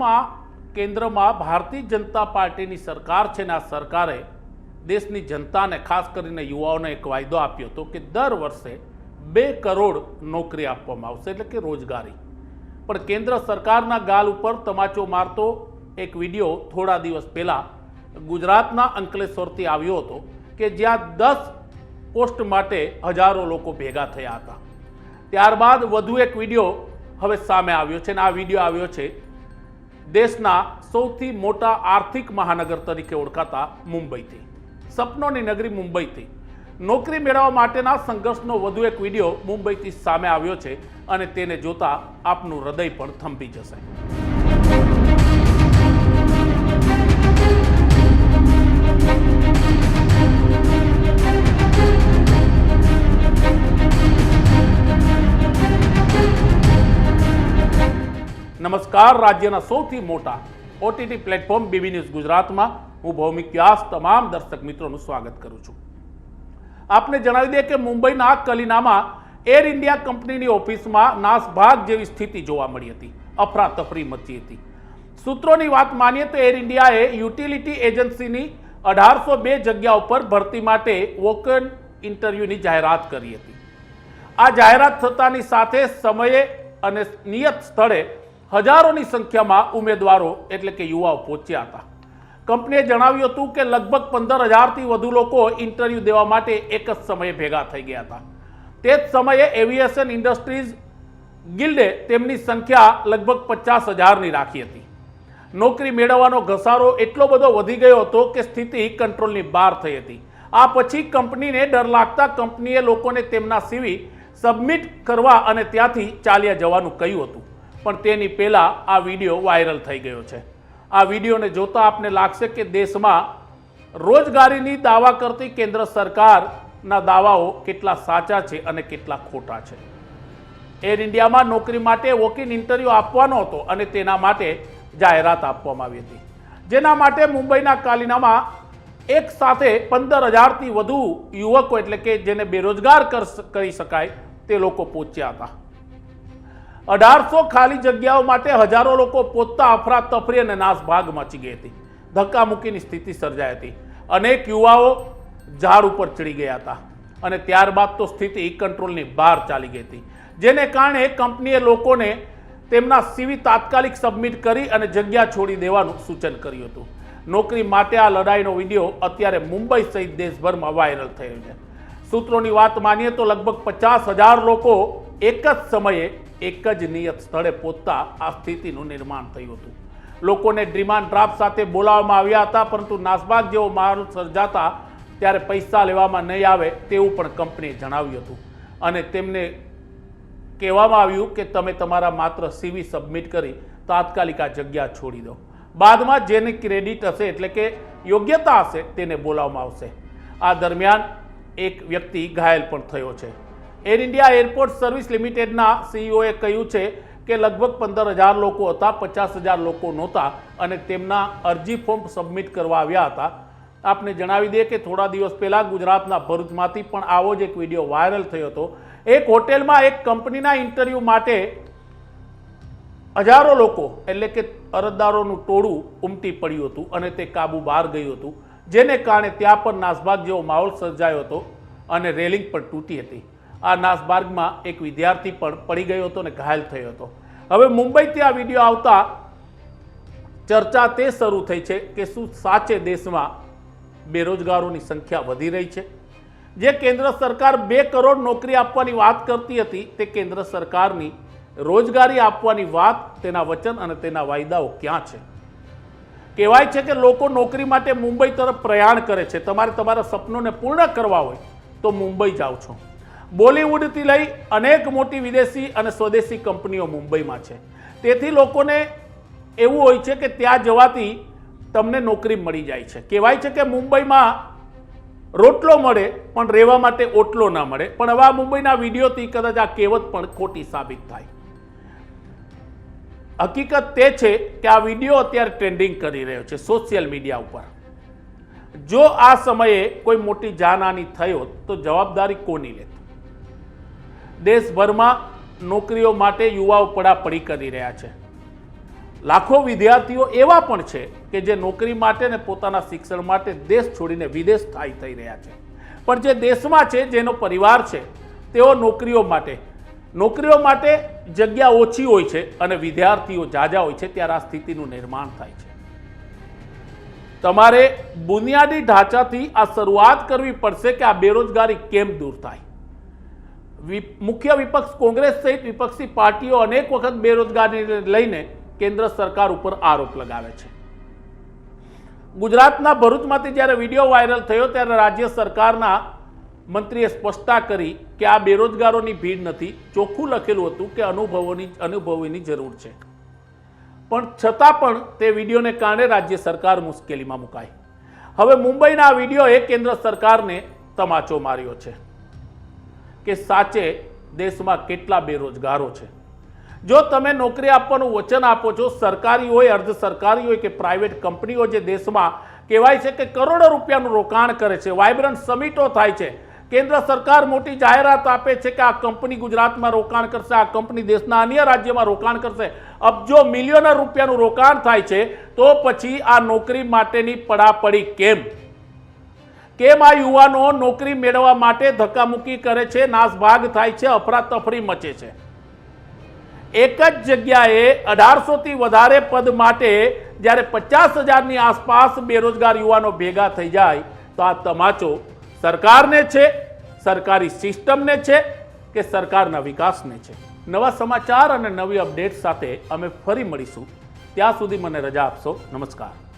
દેશમાં કેન્દ્રમાં ભારતીય જનતા પાર્ટીની સરકાર છે ને આ સરકારે દેશની જનતાને, ખાસ કરીને યુવાઓને એક વાયદો આપ્યો હતો કે દર વર્ષે બે કરોડ નોકરી આપવામાં આવશે, એટલે કે રોજગારી. પણ કેન્દ્ર સરકારના ગાલ ઉપર તમાચો મારતો એક વીડિયો થોડા દિવસ પહેલાં ગુજરાતના અંકલેશ્વરથી આવ્યો હતો કે જ્યાં દસ પોસ્ટ માટે હજારો લોકો ભેગા થયા હતા. ત્યારબાદ વધુ એક વીડિયો હવે સામે આવ્યો છે અને આ વીડિયો આવ્યો છે દેશના સૌથી મોટા આર્થિક મહાનગર તરીકે ઓળખાતા મુંબઈથી. સપનોની નગરી મુંબઈથી. નોકરી મેળવવા માટેના સંઘર્ષનો વધુ એક વીડિયો મુંબઈથી સામે આવ્યો છે અને તેને જોતા આપનું હૃદય પણ થંભી જશે. નમસ્કાર રાજ્યના સૌથી મોટા ઓટીટી પ્લેટફોર્મ બીબી ન્યૂઝ ગુજરાતમાં હું ભૌમિક વ્યાસ, તમામ દર્શક મિત્રોનું સ્વાગત કરું છું. આપને જણાવી દઈએ કે મુંબઈના કલીનામાં એર ઇન્ડિયા કંપનીની ઓફિસમાં નાસભાગ જેવી સ્થિતિ જોવા મળી હતી. અફરાતફરી મચી હતી. સૂત્રોની વાત માનીએ તો એર ઇન્ડિયાએ યુટિલિટી એજન્સીની અઢારસો બે જગ્યા ઉપર ભરતી માટે વોકન ઇન્ટરવ્યૂની જાહેરાત કરી હતી. આ જાહેરાત થતાની સાથે સમયે અને નિયત સ્થળે હજારોની સંખ્યામાં ઉમેદવારો એટલે કે યુવાઓ પહોંચ્યા હતા. કંપનીએ જણાવ્યું હતું કે લગભગ પંદર હજારથી વધુ લોકો ઇન્ટરવ્યૂ દેવા માટે એક જ સમયે ભેગા થઈ ગયા હતા. તે જ સમયે એવિએશન ઇન્ડસ્ટ્રીઝ ગિલ્ડે તેમની સંખ્યા લગભગ પચાસ હજારની રાખી હતી. નોકરી મેળવવાનો ઘસારો એટલો બધો વધી ગયો હતો કે સ્થિતિ કંટ્રોલની બહાર થઈ હતી. આ પછી કંપનીને ડર લાગતા કંપનીએ લોકોને તેમના સીવી સબમિટ કરવા અને ત્યાંથી ચાલ્યા જવાનું કહ્યું હતું. પણ તેની પહેલાં આ વીડિયો વાયરલ થઈ ગયો છે. આ વિડીયોને જોતા આપને લાગશે કે દેશમાં રોજગારીની દાવા કરતી કેન્દ્ર સરકારના દાવાઓ કેટલા સાચા છે અને કેટલા ખોટા છે. એર ઇન્ડિયામાં નોકરી માટે વોકિન ઇન્ટરવ્યૂ આપવાનો હતો અને તેના માટે જાહેરાત આપવામાં આવી હતી. જેના માટે મુંબઈના કાલિનામાં એક સાથે પંદર હજારથી વધુ યુવકો એટલે કે જેને બેરોજગાર કર- શકાય તે લોકો પહોંચ્યા હતા. અઢારસો ખાલી જગ્યાઓ માટે હજારો લોકો પોતા અફરાતફરી અને નાસભાગ મચી ગઈ હતી. ધક્કામુક્કીની સ્થિતિ સર્જાઈ હતી. અનેક યુવાઓ ઝાડ ઉપર ચડી ગયા હતા અને ત્યારબાદ તો સ્થિતિ કંટ્રોલની બહાર ચાલી ગઈ હતી. જેને કારણે કંપનીએ લોકોને તેમના સીવી તાત્કાલિક સબમિટ કરી અને જગ્યા છોડી દેવાનું સૂચન કર્યું હતું. નોકરી માટે આ લડાઈનો વીડિયો અત્યારે મુંબઈ સહિત દેશભરમાં વાયરલ થયો છે. સૂત્રોની વાત માનીએ તો લગભગ પચાસ હજાર લોકો એક જ સમયે એક જ નિયત સ્થળે પહોંચતા આ સ્થિતિનું નિર્માણ થયું હતું. લોકોને ડિમાન્ડ ડ્રાફ્ટ સાથે બોલાવવામાં આવ્યા હતા, પરંતુ નાસભાગ જેવો માહોલ સર્જાતા ત્યારે પૈસા લેવામાં નહીં આવે તેવું પણ કંપનીએ જણાવ્યું હતું. અને તેમને કહેવામાં આવ્યું કે તમે તમારા માત્ર સીવી સબમિટ કરી તાત્કાલિક આ જગ્યા છોડી દો. બાદમાં જેને ક્રેડિટ હશે એટલે કે યોગ્યતા હશે તેને બોલાવવામાં આવશે. આ દરમિયાન એક વ્યક્તિ ઘાયલ પણ થયો છે. એર ઇન્ડિયા એરપોર્ટ સર્વિસ લિમિટેડના સીઈઓએ કહ્યું છે કે લગભગ પંદર હજાર લોકો હતા, પચાસ હજાર લોકો નહોતા અને તેમના અરજી ફોર્મ સબમિટ કરવા આવ્યા હતા. આપને જણાવી દઈએ કે થોડા દિવસ પહેલાં ગુજરાતના ભરૂચમાંથી પણ આવો જ એક વીડિયો વાયરલ થયો હતો. એક હોટેલમાં એક કંપનીના ઇન્ટરવ્યૂ માટે હજારો લોકો, એટલે કે અરજદારોનું ટોળું ઉમટી પડ્યું હતું અને તે કાબુ બહાર ગયું હતું. જેને કારણે ત્યાં પણ નાસભાગ જેવો માહોલ સર્જાયો હતો અને રેલિંગ પણ તૂટી હતી. આ નાસબાર્ગમાં એક વિદ્યાર્થી પણ પડી ગયો હતો અને ઘાયલ થયો હતો. હવે મુંબઈથી આ વીડિયો આવતા ચર્ચા તે શરૂ થઈ છે કે શું સાચે દેશમાં બેરોજગારોની સંખ્યા વધી રહી છે. જે કેન્દ્ર સરકાર બે કરોડ નોકરી આપવાની વાત કરતી હતી તે કેન્દ્ર સરકારની રોજગારી આપવાની વાત તેના વચન અને તેના વાયદાઓ ક્યાં છે? કહેવાય છે કે લોકો નોકરી માટે મુંબઈ તરફ પ્રયાણ કરે છે. તમારે તમારા સપનોને પૂર્ણ કરવા હોય તો મુંબઈ જાઓ છો. બોલિવૂડથી લઈ અનેક મોટી વિદેશી અને સ્વદેશી કંપનીઓ મુંબઈમાં છે. તેથી લોકોને એવું હોય છે કે ત્યાં જવાથી તમને નોકરી મળી જાય છે. કહેવાય છે કે મુંબઈમાં રોટલો મળે, પણ રહેવા માટે ઓટલો ના મળે. પણ હવે આ મુંબઈના વિડીયોથી કદાચ આ કહેવત પણ ખોટી સાબિત થાય. હકીકત તે છે કે આ વીડિયો અત્યારે ટ્રેન્ડિંગ કરી રહ્યો છે સોશિયલ મીડિયા ઉપર. જો આ સમયે કોઈ મોટી જાનહાની થઈ હોત તો જવાબદારી કોની લેત? દેશભરમાં નોકરીઓ માટે યુવાઓ પડાપડી કરી રહ્યા છે. લાખો વિદ્યાર્થીઓ એવા પણ છે કે જે નોકરી માટે ને પોતાના શિક્ષણ માટે દેશ છોડીને વિદેશ સ્થાયી થઈ રહ્યા છે. પણ જે દેશમાં છે, જેનો પરિવાર છે, તેઓ નોકરીઓ માટે નોકરીઓ માટે જગ્યા ઓછી હોય છે અને વિદ્યાર્થીઓ જાજા હોય છે, ત્યારે આ સ્થિતિનું નિર્માણ થાય છે. તમારે બુનિયાદી ઢાંચાથી આ શરૂઆત કરવી પડશે કે આ બેરોજગારી કેમ દૂર થાય? મુખ્ય વિપક્ષ કોંગ્રેસ સહિત વિપક્ષી પાર્ટીઓ અનેક વખત બેરોજગારીને લઈને કેન્દ્ર સરકાર ઉપર આરોપ લગાવે છે. ગુજરાતના ભરૂચમાંથી જ્યારે વીડિયો વાયરલ થયો ત્યારે રાજ્ય સરકારના મંત્રીએ સ્પષ્ટતા કરી કે આ બેરોજગારોની ભીડ નથી. ચોખ્ખું લખેલું હતું કે અનુભવોની, અનુભવીની જરૂર છે. પણ છતાં પણ તે વિડીયોને કારણે રાજ્ય સરકાર મુશ્કેલીમાં મુકાઈ. હવે મુંબઈના આ વિડીયોએ કેન્દ્ર સરકારને તમાચો માર્યો છે. કે સાચે દેશમાં કેટલા બેરોજગારો છે? જો તમે નોકરી આપવાનું વચન આપો છો સરકારી હોય અર્ધ સરકારી હોય કે પ્રાઇવેટ કંપનીઓ જે દેશમાં કહેવાય છે કે કરોડો રૂપિયાનું રોકાણ કરે છે વાઇબ્રન્ટ સમિટો થાય છે, કેન્દ્ર સરકાર મોટી જાહેરાત આપે છે કે આ કંપની ગુજરાતમાં રોકાણ કરશે, આ કંપની દેશના અન્ય રાજ્યમાં રોકાણ કરશે. અબજો મિલિયનર રૂપિયાનું રોકાણ થાય છે, તો પછી આ નોકરી માટેની પડાપડી કેમ? કેમ આ યુવાનો નોકરી મેળવવા માટે ધક્કામુક્કી કરે છે, નાસભાગ થાય છે, અફરાતફરી મચે છે? એક જ જગ્યાએ અઢારસોથી વધારે પદ માટે જ્યારે પચાસ હજારની આસપાસ બેરોજગાર યુવાનો ભેગા થઈ જાય, તો આ તમાચો સરકારને છે, સરકારી સિસ્ટમને છે કે સરકારના વિકાસને છે? નવા સમાચાર અને નવી અપડેટ સાથે અમે ફરી મળીશું. ત્યાં સુધી મને રજા આપશો. નમસ્કાર.